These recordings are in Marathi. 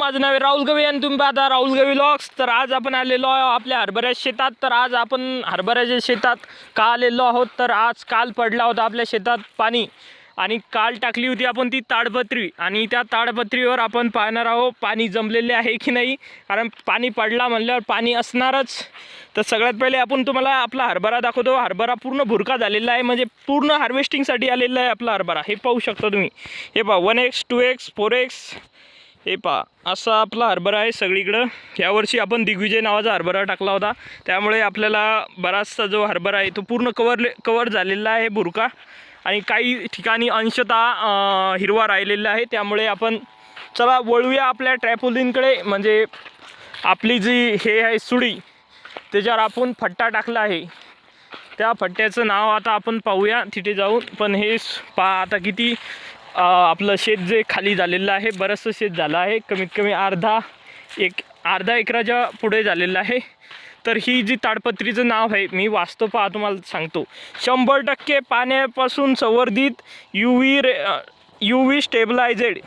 माझं नाव आहे राहुल गवी आणि तुम्ही पाहता राहुल गवी लॉक्स तर आज आपण आलेलो आहो आपल्या हरभऱ्या शेतात. तर आज आपण हरभऱ्याच्या शेतात का आलेलो आहोत? तर आज काल पडला होता आपल्या शेतात पाणी. आणि काल टाकली होती आपण ती ताडपत्री. आणि त्या ताडपत्रीवर आपण पाहणार आहोत पाणी जमलेले आहे की नाही? कारण पाणी पडला म्हणल्यावर पाणी असणारच. तर सगळ्यात पहिले आपण तुम्हाला आपला हरभरा दाखवतो. हरभरा पूर्ण भुरका झालेला आहे. म्हणजे पूर्ण हार्वेस्टिंगसाठी आलेला आहे आपला हरभरा. हे पाहू शकता तुम्ही. हे पहा one X two X four X हे पहा असा आपला हरभरा आहे सगळीकडं. यावर्षी आपण दिग्विजय नावाचा हरभरा टाकला होता. त्यामुळे आपल्याला बराचसा जो हरभरा आहे तो पूर्ण कवरले कवर झालेला आहे बुरका आणि काही ठिकाणी अंशतः हिरवा राहिलेला आहे. त्यामुळे आपण चला वळूया आपल्या ट्रॅपोलिनकडे म्हणजे आपली जी हे आहे सुडी त्याच्यावर आपण फट्टा टाकला आहे. त्या फट्ट्याचं नाव आता आपण पाहूया तिथे जाऊन. पण हे पा आता किती आपलं शेत जे खाली झालेलं आहे बरंचसं शेत झालं आहे. कमीत कमी अर्धा एक अर्धा एकराच्या पुढे झालेलं आहे. तर ही जी ताडपत्रीचं नाव आहे मी वाचतो पहा तुम्हाला सांगतो. शंभर टक्के पाण्यापासून संवर्धित U V ray U V stabilized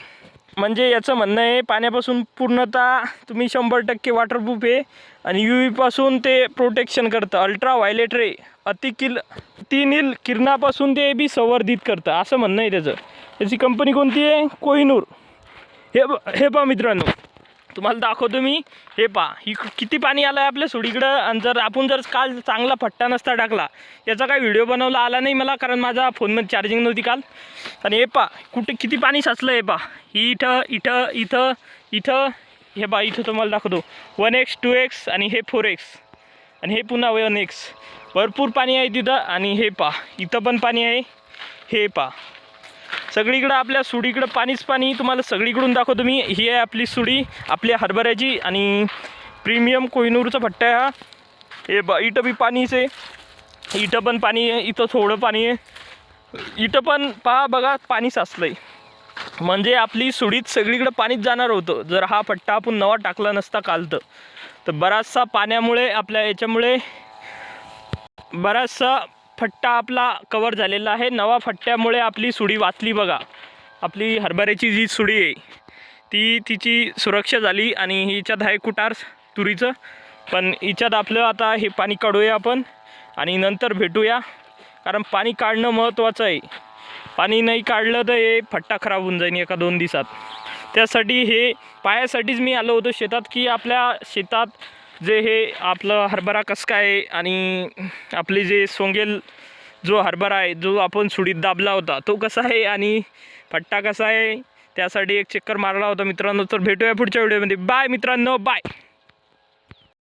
म्हणजे याचं म्हणणं आहे पाण्यापासून पूर्णतः तुम्ही शंभर टक्के वॉटरप्रूफ आहे. आणि यू व्हीपासून ते प्रोटेक्शन करतं. अल्ट्रा व्हायलेट रे अतिकिल अतिनील किरणापासून ते बी संवर्धित करतं. असं म्हणणं आहे त्याचं. याची कंपनी कोणती आहे? कोहिनूर. हे ब हे पहा मित्रांनो. तुम्हाला दाखवतो मी. हे पहा ही क- किती पाणी आलं आहे आपल्या सुडीकडं. आणि जर आपण जर काल चांगला फट्टा नसता टाकला याचा काही व्हिडिओ बनवला आला नाही मला कारण माझा फोनमध्ये चार्जिंग नव्हती काल. आणि हे पहा कुठे किती पाणी साचलं हे पहा. ही इथं इथं इथं इथं. हे पहा इथं तुम्हाला दाखवतो. वन एक्स टू एक्स आणि हे फोर एक्स आणि हे पुन्हा वन एक्स भरपूर पाणी आहे तिथं. आणि हे पहा इथं पण पाणी आहे. हे पहा. सगळीकडं आपल्या सुडीकडं पाणीच पाणी तुम्हाला सगळीकडून दाखवतो मी. ही आहे आपली सुडी आपल्या हरभऱ्याची आणि प्रीमियम कोहिनूरचा फट्टा आहे हा. हे ब इथं बी पाणीच आहे. इथं पण पाणी आहे इथं थोडं पाणी आहे. इथं पण पहा बघा पाणी साचलं आहे म्हणजे आपली सुडीत सगळीकडं पाणीच जाणार होतं. जर हा पट्टा आपण नवा टाकला नसता काल तर बराचसा पाण्यामुळे आपल्या याच्यामुळे बराचसा फट्टा आपला कवर झालेला आहे. नवा फट्ट्यामुळे आपली सुडी वाचली बघा. आपली हरभऱ्याची जी सुडी आहे ती तिची सुरक्षा झाली आणि हिच्यात आहे कुटार तुरीचं. पण हिच्यात आपलं आता हे पाणी काढूया आपण आणि नंतर भेटूया. कारण पाणी काढणं महत्त्वाचं आहे. पाणी नाही काढलं तर हे फट्टा खराब होऊन जाईल एका दोन दिवसात. त्यासाठी हे पायासाठीच मी आलो होतो शेतात की आपल्या शेतात जे हे आपलं हरभरा कसं काय आहे आणि आपले जे सोंगेल जो हरभरा आहे जो आपण सुडीत दाबला होता तो कसा आहे आणि फट्टा कसा आहे त्यासाठी एक चक्कर मारला होता मित्रांनो. तर भेटूया पुढच्या व्हिडिओमध्ये. बाय मित्रांनो बाय.